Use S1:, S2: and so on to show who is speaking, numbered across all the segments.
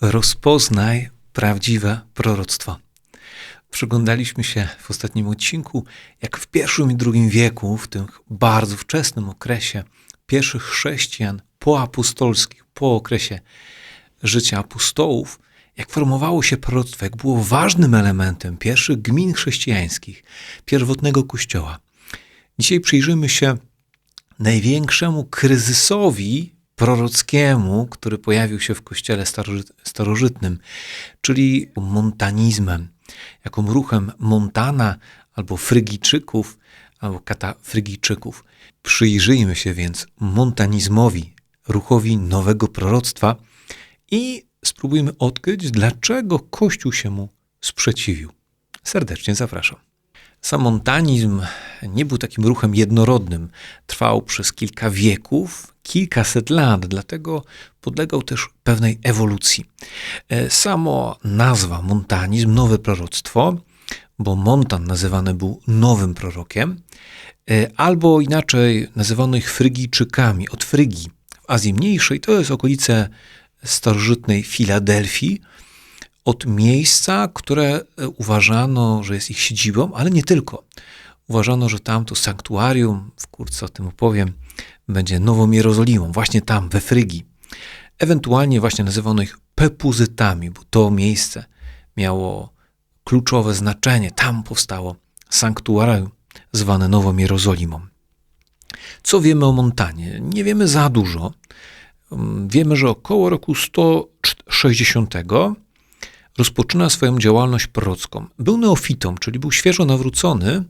S1: Rozpoznaj prawdziwe proroctwo. Przyglądaliśmy się w ostatnim odcinku, jak w pierwszym i drugim wieku, w tym bardzo wczesnym okresie pierwszych chrześcijan poapostolskich, po okresie życia apostołów, jak formowało się proroctwo, jak było ważnym elementem pierwszych gmin chrześcijańskich, pierwotnego kościoła. Dzisiaj przyjrzymy się największemu kryzysowi prorockiemu, który pojawił się w kościele starożytnym, czyli montanizmem, jaką ruchem Montana albo Frygijczyków, albo katafrygijczyków. Przyjrzyjmy się więc montanizmowi, ruchowi nowego proroctwa i spróbujmy odkryć, dlaczego Kościół się mu sprzeciwił. Serdecznie zapraszam. Sam montanizm nie był takim ruchem jednorodnym. Trwał przez kilka wieków, kilkaset lat, dlatego podlegał też pewnej ewolucji. E, samo nazwa montanizm, nowe proroctwo, bo Montan nazywany był nowym prorokiem, e, albo inaczej nazywano ich Frygijczykami, od Frygii. W Azji Mniejszej to jest okolice starożytnej Filadelfii, od miejsca, które e, uważano, że jest ich siedzibą, ale nie tylko. Uważano, że tam to sanktuarium, wkrótce o tym opowiem, będzie Nową Jerozolimą, właśnie tam, we Frygii. Ewentualnie właśnie nazywano ich pepuzytami, bo to miejsce miało kluczowe znaczenie. Tam powstało sanktuarium zwane Nową Jerozolimą. Co wiemy o Montanie? Nie wiemy za dużo. Mm, wiemy, że około roku 160 rozpoczyna swoją działalność prorocką. Był neofitą, czyli był świeżo nawrócony.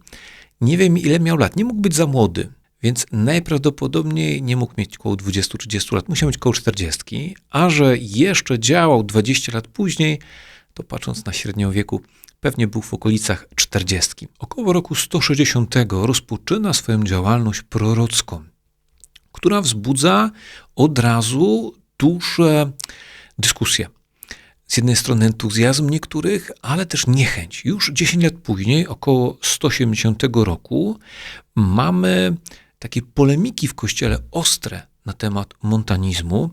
S1: Nie wiem, ile miał lat. Nie mógł być za młody, więc najprawdopodobniej nie mógł mieć około 20-30 lat. Musiał mieć około 40, a że jeszcze działał 20 lat później, to patrząc na średnią wieku, pewnie był w okolicach 40. Około roku 160 rozpoczyna swoją działalność prorocką, która wzbudza od razu duże dyskusje z jednej strony entuzjazm niektórych, ale też niechęć. Już 10 lat później, około 170 roku, mamy takie polemiki w kościele ostre na temat montanizmu.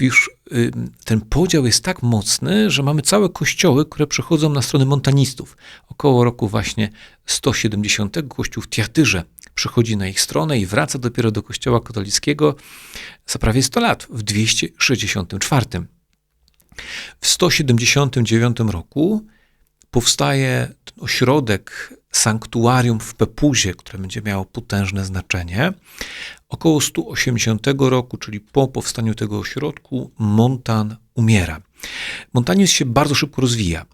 S1: Już y, ten podział jest tak mocny, że mamy całe kościoły, które przechodzą na stronę montanistów. Około roku właśnie 170 kościół w Tiatyrze przechodzi na ich stronę i wraca dopiero do kościoła katolickiego za prawie 100 lat, w 264. W 179 roku powstaje ośrodek sanktuarium w Pepuzie, które będzie miało potężne znaczenie. Około 180 roku, czyli po powstaniu tego ośrodku, Montan umiera. Montanizm się bardzo szybko rozwija.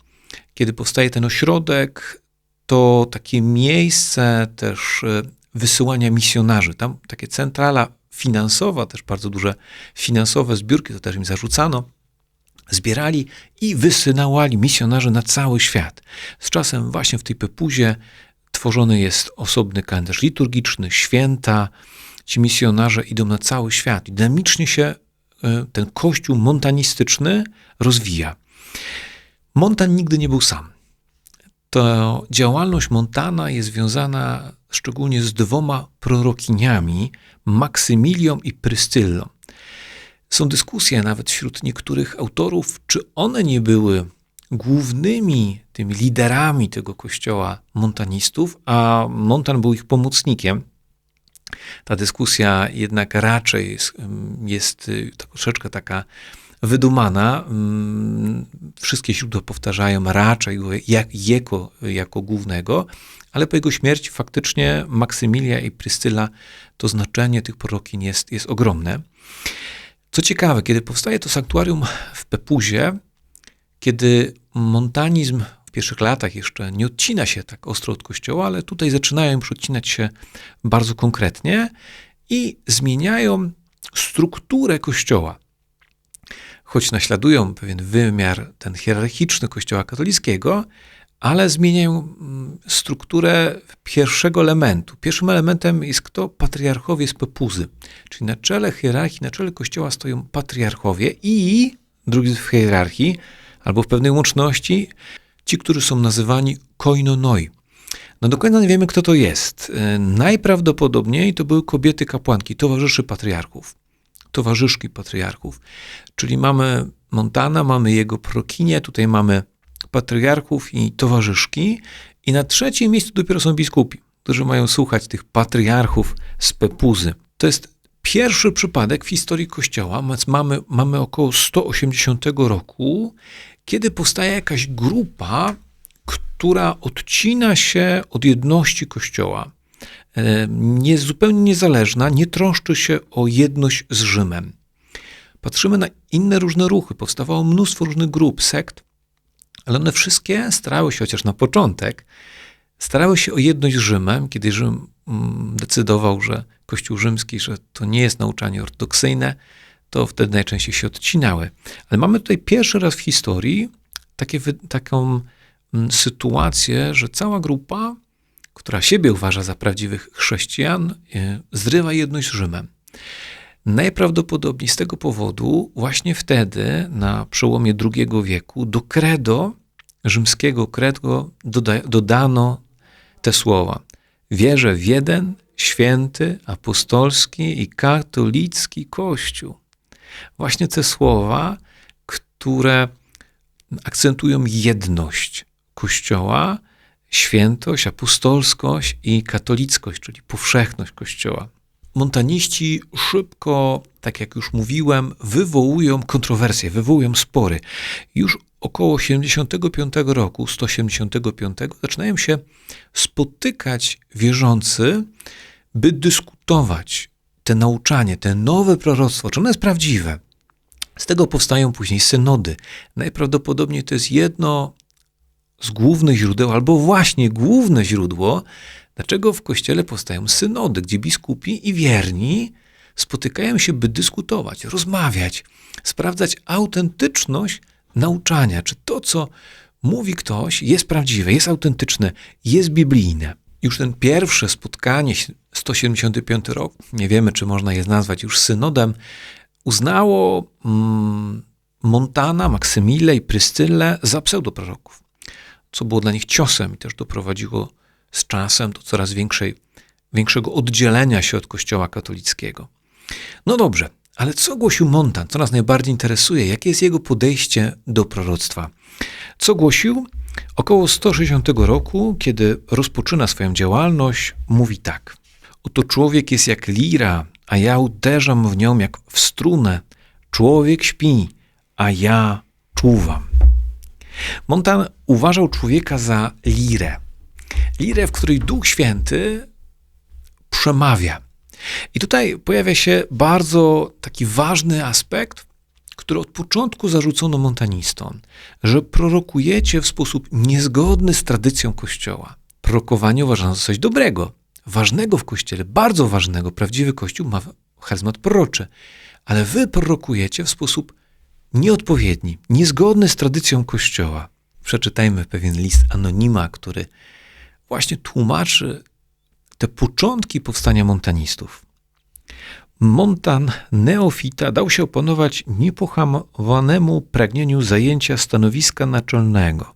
S1: Kiedy powstaje ten ośrodek, to takie miejsce też e, wysyłania misjonarzy. Tam takie centrala finansowa, też bardzo duże finansowe zbiórki, to też im zarzucano, zbierali i wysynałali misjonarzy na cały świat. Z czasem właśnie w tej Pepuzie tworzony jest osobny kalendarz liturgiczny, święta. Ci misjonarze idą na cały świat. Dynamicznie się e, ten kościół montanistyczny rozwija. Montan nigdy nie był sam. To działalność Montana jest związana szczególnie z dwoma prorokiniami, Maksymilią i Prystyllą. Są dyskusje nawet wśród niektórych autorów, czy one nie były głównymi tymi liderami tego kościoła montanistów, a Montan był ich pomocnikiem. Ta dyskusja jednak raczej jest, jest y, troszeczkę taka wydumana. Mm, wszystkie źródła powtarzają raczej jak, jego jako głównego, ale po jego śmierci faktycznie Maksymilia i Prystyla to znaczenie tych prorokin jest, jest ogromne. Co ciekawe, kiedy powstaje to sanktuarium w Pepuzie, kiedy montanizm w pierwszych latach jeszcze nie odcina się tak ostro od kościoła, ale tutaj zaczynają już odcinać się bardzo konkretnie i zmieniają strukturę kościoła. Choć naśladują pewien wymiar ten hierarchiczny kościoła katolickiego, ale zmieniają mm, strukturę pierwszego elementu. Pierwszym elementem jest kto? Patriarchowie z Pepuzy. Czyli na czele hierarchii, na czele kościoła stoją patriarchowie i drugi w hierarchii, albo w pewnej łączności, ci, którzy są nazywani koinonoi. No dokładnie nie wiemy, kto to jest. E, najprawdopodobniej to były kobiety kapłanki, towarzyszy patriarchów, towarzyszki patriarchów. Czyli mamy Montana, mamy jego prokinię, tutaj mamy patriarchów i towarzyszki, i na trzecim miejscu dopiero są biskupi, którzy mają słuchać tych patriarchów z Pepuzy. To jest pierwszy przypadek w historii Kościoła, mamy, mamy około 180 roku, kiedy powstaje jakaś grupa, która odcina się od jedności Kościoła. Jest zupełnie niezależna, nie trąszczy się o jedność z Rzymem. Patrzymy na inne różne ruchy. Powstawało mnóstwo różnych grup, sekt, ale one wszystkie starały się, chociaż na początek, starały się o jedność z Rzymem, kiedy Rzym mm, decydował, że Kościół rzymski, że to nie jest nauczanie ortodoksyjne, to wtedy najczęściej się odcinały. Ale mamy tutaj pierwszy raz w historii takie, taką mm, sytuację, że cała grupa, która siebie uważa za prawdziwych chrześcijan, e, zrywa jedność z Rzymem. Najprawdopodobniej z tego powodu właśnie wtedy, na przełomie II wieku, do credo, rzymskiego credo, doda, dodano te słowa. Wierzę w jeden, święty, apostolski i katolicki Kościół. Właśnie te słowa, które akcentują jedność Kościoła, świętość, apostolskość i katolickość, czyli powszechność Kościoła. Montaniści szybko, tak jak już mówiłem, wywołują kontrowersje, wywołują spory. Już około 75 roku, 175, zaczynają się spotykać wierzący, by dyskutować te nauczanie, te nowe proroctwo, czy ono jest prawdziwe. Z tego powstają później synody. Najprawdopodobniej to jest jedno z głównych źródeł, albo właśnie główne źródło Dlaczego w kościele powstają synody, gdzie biskupi i wierni spotykają się, by dyskutować, rozmawiać, sprawdzać autentyczność nauczania, czy to, co mówi ktoś, jest prawdziwe, jest autentyczne, jest biblijne. Już ten pierwsze spotkanie, 175 rok, nie wiemy, czy można je nazwać już synodem, uznało mm, Montana, Maksymile i Prystylę za pseudoproroków, co było dla nich ciosem i też doprowadziło z czasem do coraz większej, większego oddzielenia się od Kościoła katolickiego. No dobrze, ale co głosił Montan? Co nas najbardziej interesuje? Jakie jest jego podejście do proroctwa? Co głosił? Około 160 roku, kiedy rozpoczyna swoją działalność, mówi tak. Oto człowiek jest jak lira, a ja uderzam w nią jak w strunę. Człowiek śpi, a ja czuwam. Montan uważał człowieka za lirę lirę, w której Duch Święty przemawia. I tutaj pojawia się bardzo taki ważny aspekt, który od początku zarzucono montanistom, że prorokujecie w sposób niezgodny z tradycją Kościoła. Prorokowanie uważano za coś dobrego, ważnego w Kościele, bardzo ważnego. Prawdziwy Kościół ma charyzmat proroczy, ale wy prorokujecie w sposób nieodpowiedni, niezgodny z tradycją Kościoła. Przeczytajmy pewien list anonima, który właśnie tłumaczy te początki powstania montanistów. Montan neofita dał się opanować niepohamowanemu pragnieniu zajęcia stanowiska naczelnego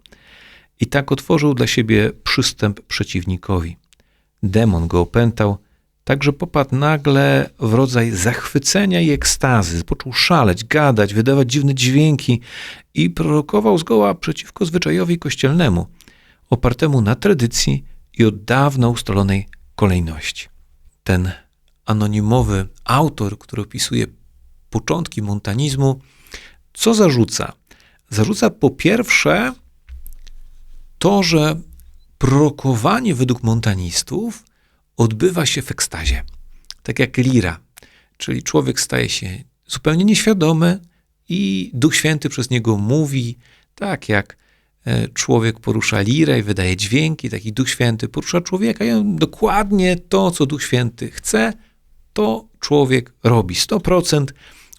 S1: i tak otworzył dla siebie przystęp przeciwnikowi. Demon go opętał, tak że popadł nagle w rodzaj zachwycenia i ekstazy. Począł szaleć, gadać, wydawać dziwne dźwięki i prorokował zgoła przeciwko zwyczajowi kościelnemu – opartemu na tradycji i od dawna ustalonej kolejności. Ten anonimowy autor, który opisuje początki montanizmu, co zarzuca? Zarzuca po pierwsze to, że prorokowanie według montanistów odbywa się w ekstazie, tak jak lira, czyli człowiek staje się zupełnie nieświadomy i Duch Święty przez niego mówi, tak jak człowiek porusza lirę i wydaje dźwięki, taki Duch Święty porusza człowieka i on dokładnie to, co Duch Święty chce, to człowiek robi. 100%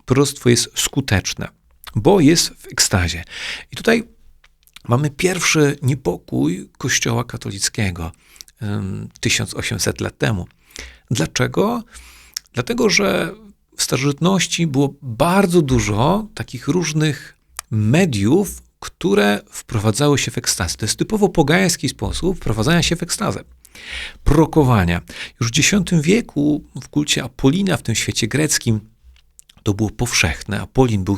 S1: proroctwo jest skuteczne, bo jest w ekstazie. I tutaj mamy pierwszy niepokój Kościoła katolickiego 1800 lat temu. Dlaczego? Dlatego, że w starożytności było bardzo dużo takich różnych mediów, które wprowadzały się w ekstazę. To jest typowo pogański sposób wprowadzania się w ekstazę. Prokowania. Już w X wieku w kulcie Apolina w tym świecie greckim To było powszechne. Apolin był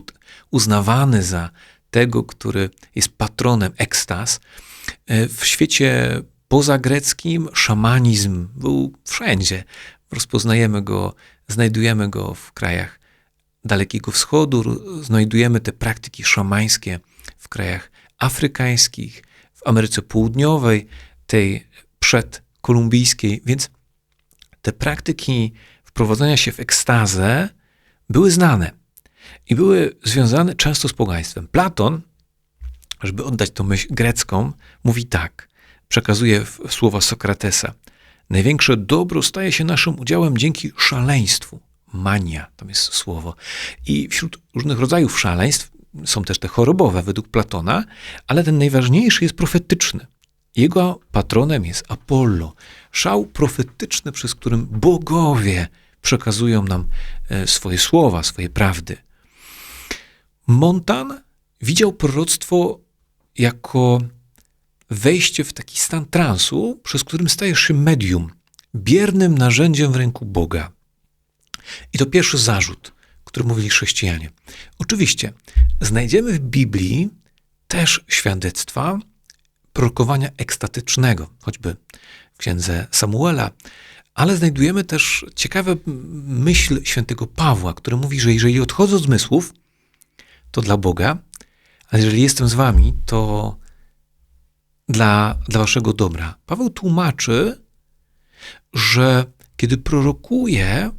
S1: uznawany za tego, który jest patronem ekstaz. E, w świecie pozagreckim szamanizm był wszędzie. Rozpoznajemy go, znajdujemy go w krajach Dalekiego Wschodu, znajdujemy te praktyki szamańskie w krajach afrykańskich, w Ameryce Południowej, tej przedkolumbijskiej, więc te praktyki wprowadzania się w ekstazę były znane i były związane często z pogaństwem. Platon, żeby oddać tą myśl grecką, mówi tak, przekazuje słowa Sokratesa. Największe dobro staje się naszym udziałem dzięki szaleństwu. Mania, to jest słowo. I wśród różnych rodzajów szaleństw są też te chorobowe według Platona, ale ten najważniejszy jest profetyczny. Jego patronem jest Apollo, szał profetyczny, przez którym bogowie przekazują nam e, swoje słowa, swoje prawdy. Montan widział proroctwo jako wejście w taki stan transu, przez którym stajesz się medium, biernym narzędziem w ręku Boga. I to pierwszy zarzut, który mówili chrześcijanie. Oczywiście, znajdziemy w Biblii też świadectwa prorokowania ekstatycznego, choćby w księdze Samuela, ale znajdujemy też ciekawe myśl świętego Pawła, który mówi, że jeżeli odchodzę od zmysłów, to dla Boga, a jeżeli jestem z wami, to dla, dla waszego dobra. Paweł tłumaczy, że kiedy prorokuje,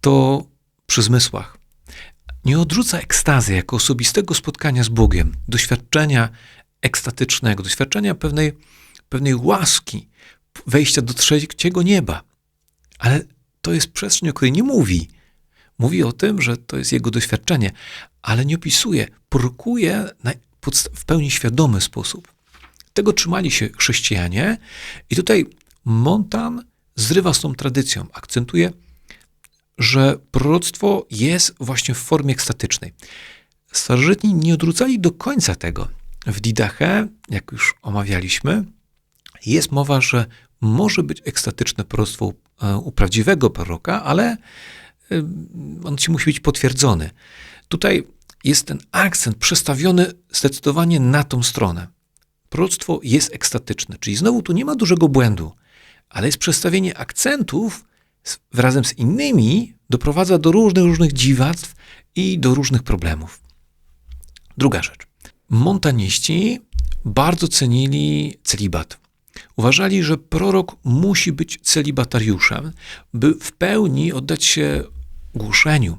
S1: to przy zmysłach. Nie odrzuca ekstazy jako osobistego spotkania z Bogiem, doświadczenia ekstatycznego, doświadczenia pewnej, pewnej łaski, wejścia do trzeciego nieba. Ale to jest przestrzeń, o której nie mówi. Mówi o tym, że to jest jego doświadczenie, ale nie opisuje, prorokuje w pełni świadomy sposób. Tego trzymali się chrześcijanie i tutaj Montan zrywa z tą tradycją, akcentuje, że proroctwo jest właśnie w formie ekstatycznej. Starożytni nie odrzucali do końca tego. W Didache, jak już omawialiśmy, jest mowa, że może być ekstatyczne proroctwo e, u prawdziwego proroka, ale e, on ci musi być potwierdzony. Tutaj jest ten akcent przestawiony zdecydowanie na tą stronę. Proroctwo jest ekstatyczne, czyli znowu tu nie ma dużego błędu, ale jest przestawienie akcentów razem z innymi doprowadza do różnych, różnych dziwactw i do różnych problemów. Druga rzecz. Montaniści bardzo cenili celibat. Uważali, że prorok musi być celibatariuszem, by w pełni oddać się głoszeniu,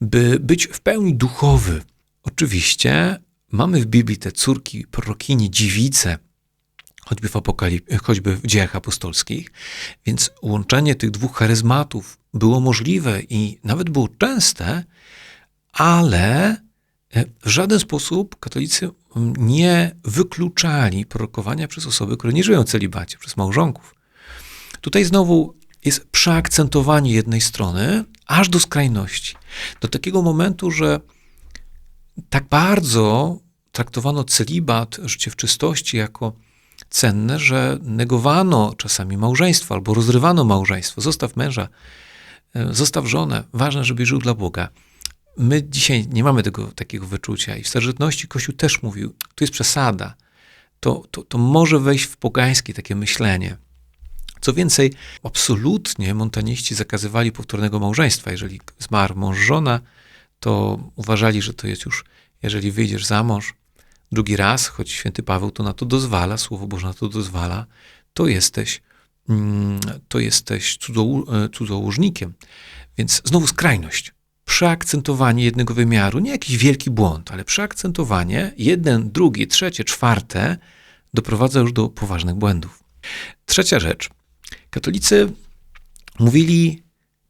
S1: by być w pełni duchowy. Oczywiście mamy w Biblii te córki prorokini, dziewice, choćby w, Apokalip- choćby w dziejach apostolskich, więc łączenie tych dwóch charyzmatów było możliwe i nawet było częste, ale e, w żaden sposób katolicy nie wykluczali prorokowania przez osoby, które nie żyją w celibacie, przez małżonków. Tutaj znowu jest przeakcentowanie jednej strony, aż do skrajności. Do takiego momentu, że tak bardzo traktowano celibat, życie w czystości, jako cenne, że negowano czasami małżeństwo albo rozrywano małżeństwo. Zostaw męża, e, zostaw żonę, ważne, żeby żył dla Boga. My dzisiaj nie mamy tego takiego wyczucia i w starożytności Kościół też mówił, tu jest przesada. To, to, to może wejść w pogańskie takie myślenie. Co więcej, absolutnie montaniści zakazywali powtórnego małżeństwa. Jeżeli zmarł mąż, żona, to uważali, że to jest już, jeżeli wyjdziesz za mąż drugi raz, choć święty Paweł to na to dozwala, Słowo Boże na to dozwala, to jesteś, mm, to jesteś e, cudzołożnikiem. Więc znowu skrajność. Przeakcentowanie jednego wymiaru, nie jakiś wielki błąd, ale przeakcentowanie, jeden, drugi, trzecie, czwarte, doprowadza już do poważnych błędów. Trzecia rzecz. Katolicy mówili,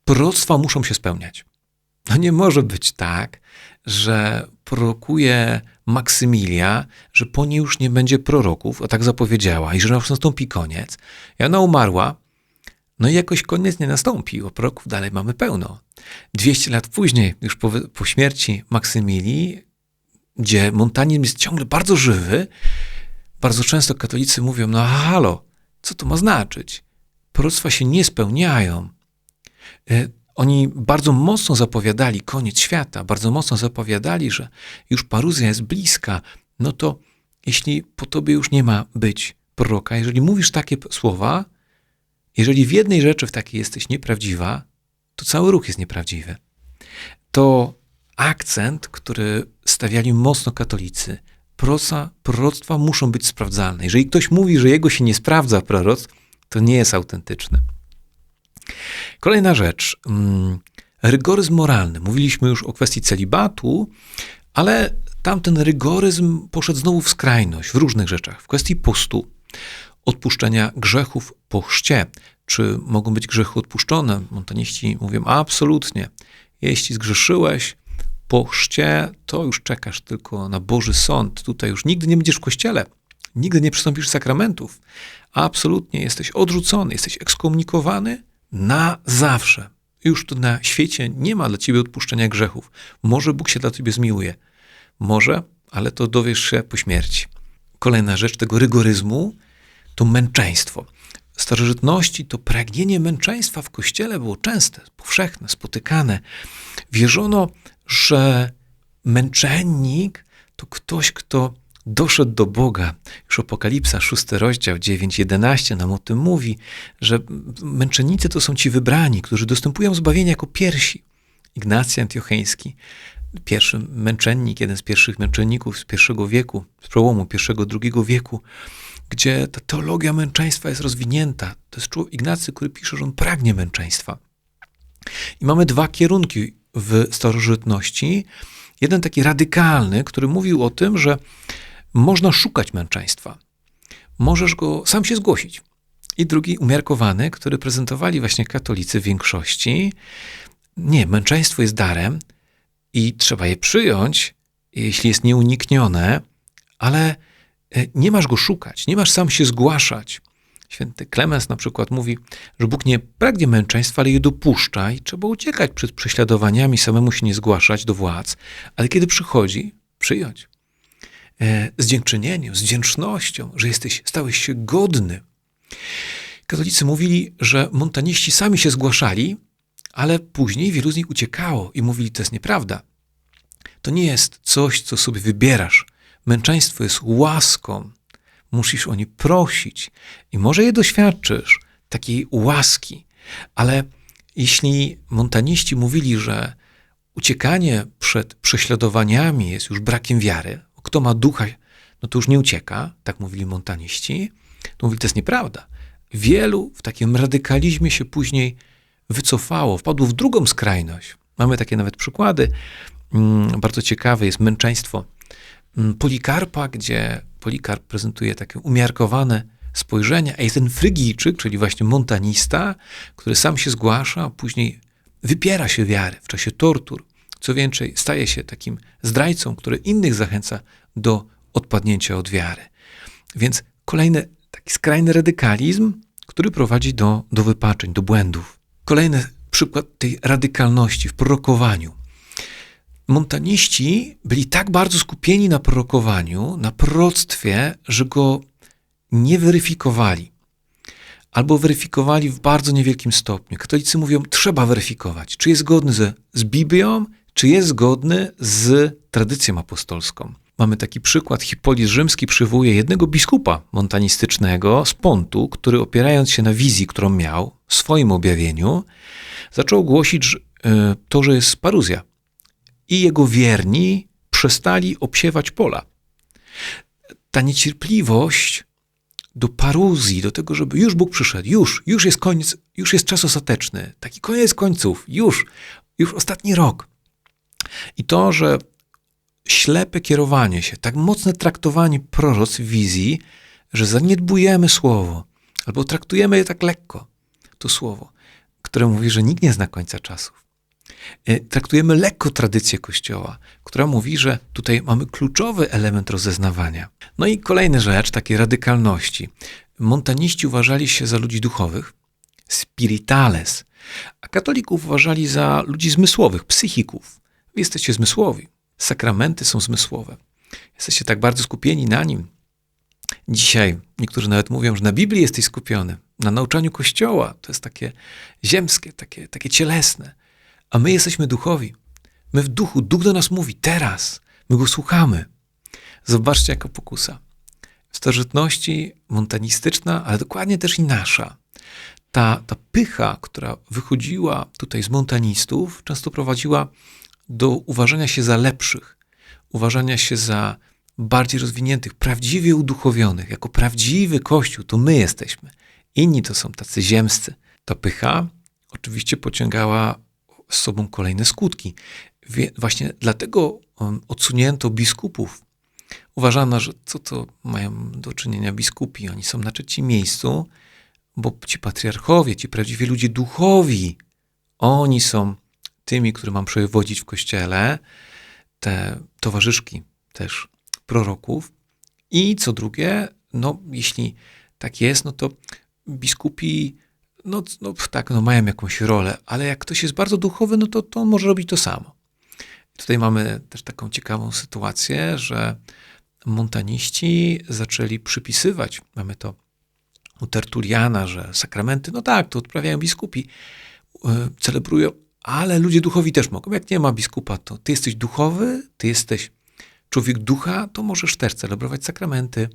S1: proroctwa muszą się spełniać. No nie może być tak, że prorokuje Maksymilia, że po niej już nie będzie proroków, a tak zapowiedziała, i że nastąpi koniec. I ona umarła, no i jakoś koniec nie nastąpił, proroków dalej mamy pełno. 200 lat później, już po, po śmierci Maksymilii, gdzie montanizm jest ciągle bardzo żywy, bardzo często katolicy mówią, no halo, co to ma znaczyć? Proroctwa się nie spełniają. Oni bardzo mocno zapowiadali koniec świata, bardzo mocno zapowiadali, że już paruzja jest bliska, no to jeśli po tobie już nie ma być proroka, jeżeli mówisz takie słowa, jeżeli w jednej rzeczy w takiej jesteś nieprawdziwa, to cały ruch jest nieprawdziwy. To akcent, który stawiali mocno katolicy. Prosa, proroctwa muszą być sprawdzalne. Jeżeli ktoś mówi, że jego się nie sprawdza proroc, to nie jest autentyczny. Kolejna rzecz. Mm, rygoryzm moralny. Mówiliśmy już o kwestii celibatu, ale tamten rygoryzm poszedł znowu w skrajność w różnych rzeczach. W kwestii postu, odpuszczenia grzechów po chrzcie. Czy mogą być grzechy odpuszczone? Montaniści mówią absolutnie. Jeśli zgrzeszyłeś po chrzcie, to już czekasz tylko na Boży Sąd. Tutaj już nigdy nie będziesz w kościele. Nigdy nie przystąpisz sakramentów. Absolutnie jesteś odrzucony, jesteś ekskomunikowany na zawsze. Już tu na świecie nie ma dla ciebie odpuszczenia grzechów. Może Bóg się dla ciebie zmiłuje. Może, ale to dowiesz się po śmierci. Kolejna rzecz tego rygoryzmu to męczeństwo. W starożytności to pragnienie męczeństwa w kościele było częste, powszechne, spotykane. Wierzono, że męczennik to ktoś, kto doszedł do Boga. Już Apokalipsa, szósty rozdział, 9-11 nam o tym mówi, że męczennicy to są ci wybrani, którzy dostępują zbawienia jako pierwsi. Ignacy Antiocheński, pierwszy męczennik, jeden z pierwszych męczenników z pierwszego wieku, z przełomu pierwszego, drugiego wieku, gdzie ta teologia męczeństwa jest rozwinięta. To jest człowiek Ignacy, który pisze, że on pragnie męczeństwa. I mamy dwa kierunki w starożytności. Jeden taki radykalny, który mówił o tym, że można szukać męczeństwa. Możesz go sam się zgłosić. I drugi umiarkowany, który prezentowali właśnie katolicy w większości. Nie, męczeństwo jest darem i trzeba je przyjąć, jeśli jest nieuniknione, ale e, nie masz go szukać, nie masz sam się zgłaszać. Święty Klemens na przykład mówi, że Bóg nie pragnie męczeństwa, ale je dopuszcza i trzeba uciekać przed prześladowaniami, samemu się nie zgłaszać do władz, ale kiedy przychodzi, przyjąć. E, z dziękczynieniem, z wdzięcznością, że jesteś, stałeś się godny. Katolicy mówili, że montaniści sami się zgłaszali, ale później wielu z nich uciekało i mówili, to jest nieprawda. To nie jest coś, co sobie wybierasz. Męczeństwo jest łaską. Musisz o nie prosić i może je doświadczysz, takiej łaski. Ale jeśli montaniści mówili, że uciekanie przed prześladowaniami jest już brakiem wiary, kto ma ducha, no to już nie ucieka, tak mówili montaniści, to mówili, to jest nieprawda. Wielu w takim radykalizmie się później wycofało, wpadło w drugą skrajność. Mamy takie nawet przykłady. Mm, bardzo ciekawe jest męczeństwo mm, Polikarpa, gdzie Polikarp prezentuje takie umiarkowane spojrzenia, a jest ten Frygijczyk, czyli właśnie montanista, który sam się zgłasza, a później wypiera się wiary w czasie tortur. Co więcej, staje się takim zdrajcą, który innych zachęca do odpadnięcia od wiary. Więc kolejny taki skrajny radykalizm, który prowadzi do, do wypaczeń, do błędów. Kolejny przykład tej radykalności w prorokowaniu. Montaniści byli tak bardzo skupieni na prorokowaniu, na proroctwie, że go nie weryfikowali. Albo weryfikowali w bardzo niewielkim stopniu. Katolicy mówią, trzeba weryfikować, czy jest zgodny ze, z Biblią, czy jest zgodny z tradycją apostolską. Mamy taki przykład. Hipolit Rzymski przywołuje jednego biskupa montanistycznego z Pontu, który opierając się na wizji, którą miał w swoim objawieniu, zaczął głosić e, to, że jest paruzja. I jego wierni przestali obsiewać pola. Ta niecierpliwość do paruzji, do tego, żeby już Bóg przyszedł, już, już jest koniec, już jest czas ostateczny, taki koniec końców, już, już ostatni rok. I to, że ślepe kierowanie się, tak mocne traktowanie proroc wizji, że zaniedbujemy słowo, albo traktujemy je tak lekko, to słowo, które mówi, że nikt nie zna końca czasów. E, traktujemy lekko tradycję Kościoła, która mówi, że tutaj mamy kluczowy element rozeznawania. No i kolejna rzecz, takiej radykalności. Montaniści uważali się za ludzi duchowych, spiritales, a katolików uważali za ludzi zmysłowych, psychików. Wy jesteście zmysłowi. Sakramenty są zmysłowe. Jesteście tak bardzo skupieni na nim. Dzisiaj niektórzy nawet mówią, że na Biblii jesteś skupiony, na nauczaniu Kościoła. To jest takie ziemskie, takie, takie cielesne. A my jesteśmy duchowi. My w duchu, duch do nas mówi teraz. My go słuchamy. Zobaczcie, jaka pokusa. W starożytności montanistyczna, ale dokładnie też i nasza. Ta, ta pycha, która wychodziła tutaj z montanistów, często prowadziła do uważania się za lepszych, uważania się za bardziej rozwiniętych, prawdziwie uduchowionych, jako prawdziwy kościół, to my jesteśmy. Inni to są tacy ziemscy. Ta pycha oczywiście pociągała z sobą kolejne skutki. Właśnie dlatego um, odsunięto biskupów. Uważano, że co to mają do czynienia biskupi? Oni są na trzecim miejscu, bo ci patriarchowie, ci prawdziwi ludzie duchowi, oni są tymi, którzy mam przewodzić w kościele, te towarzyszki też proroków. I co drugie, no jeśli tak jest, no to biskupi, no, no tak, no mają jakąś rolę, ale jak ktoś jest bardzo duchowy, no to, to on może robić to samo. Tutaj mamy też taką ciekawą sytuację, że montaniści zaczęli przypisywać, mamy to u Tertuliana, że sakramenty, no tak, to odprawiają biskupi, e, celebrują, ale ludzie duchowi też mogą. Jak nie ma biskupa, to ty jesteś duchowy, ty jesteś człowiek ducha, to możesz też celebrować sakramenty,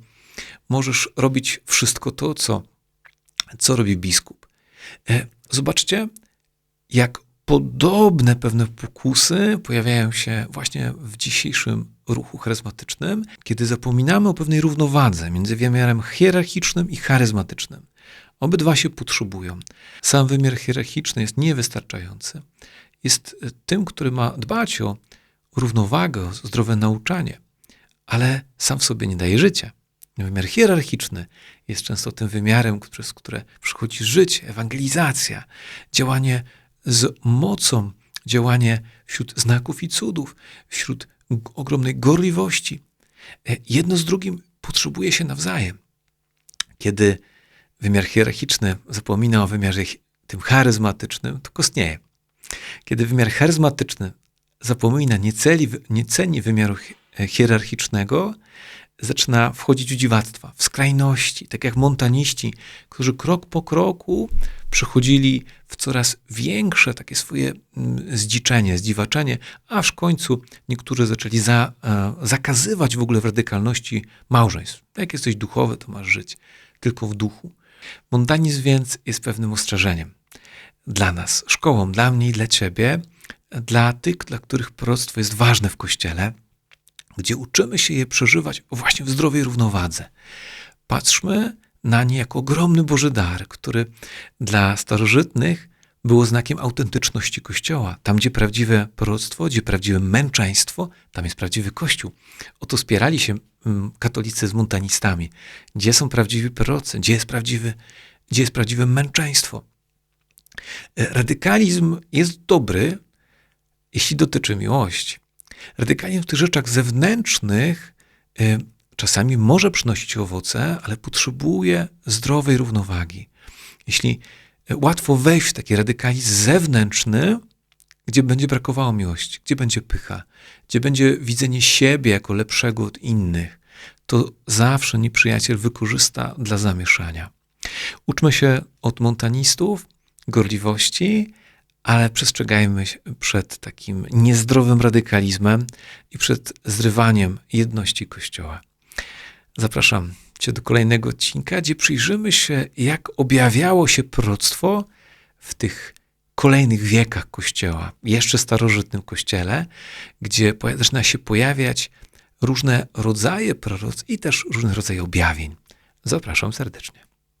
S1: możesz robić wszystko to, co, co robi biskup. E, zobaczcie, jak podobne pewne pokusy pojawiają się właśnie w dzisiejszym ruchu charyzmatycznym, kiedy zapominamy o pewnej równowadze między wymiarem hierarchicznym i charyzmatycznym. Obydwa się potrzebują. Sam wymiar hierarchiczny jest niewystarczający. Jest tym, który ma dbać o równowagę, o zdrowe nauczanie, ale sam w sobie nie daje życia. Wymiar hierarchiczny jest często tym wymiarem, przez które przychodzi życie, ewangelizacja, działanie z mocą, działanie wśród znaków i cudów, wśród ogromnej gorliwości. E, jedno z drugim potrzebuje się nawzajem. Kiedy wymiar hierarchiczny zapomina o wymiarze tym charyzmatycznym, to kostnieje. Kiedy wymiar charyzmatyczny zapomina, nie, celi, nie ceni wymiaru hierarchicznego, zaczyna wchodzić w dziwactwa, w skrajności, tak jak montaniści, którzy krok po kroku przechodzili w coraz większe takie swoje mm, zdziczenie, zdziwaczenie, aż w końcu niektórzy zaczęli za, e, zakazywać w ogóle w radykalności małżeństw. Jak jesteś duchowy, to masz żyć tylko w duchu. Montanizm więc jest pewnym ostrzeżeniem dla nas, szkołą, dla mnie i dla ciebie, dla tych, dla których proroctwo jest ważne w Kościele, gdzie uczymy się je przeżywać właśnie w zdrowej równowadze. Patrzmy na nie jako ogromny Boży dar, który dla starożytnych było znakiem autentyczności Kościoła. Tam, gdzie prawdziwe proroctwo, gdzie prawdziwe męczeństwo, tam jest prawdziwy Kościół. Oto spierali się katolicy z montanistami. Gdzie są prawdziwi prorocy? Gdzie jest, prawdziwy, gdzie jest prawdziwe męczeństwo? E, radykalizm jest dobry, jeśli dotyczy miłości. Radykalizm w tych rzeczach zewnętrznych y, czasami może przynosić owoce, ale potrzebuje zdrowej równowagi. Jeśli y, łatwo wejść w taki radykalizm zewnętrzny, gdzie będzie brakowało miłości, gdzie będzie pycha, gdzie będzie widzenie siebie jako lepszego od innych, to zawsze nieprzyjaciel wykorzysta dla zamieszania. Uczmy się od montanistów gorliwości, ale przestrzegajmy się przed takim niezdrowym radykalizmem i przed zrywaniem jedności Kościoła. Zapraszam Cię do kolejnego odcinka, gdzie przyjrzymy się, jak objawiało się proroctwo w tych kolejnych wiekach Kościoła, jeszcze starożytnym Kościele, gdzie zaczyna się pojawiać różne rodzaje proroc i też różne rodzaje objawień. Zapraszam serdecznie.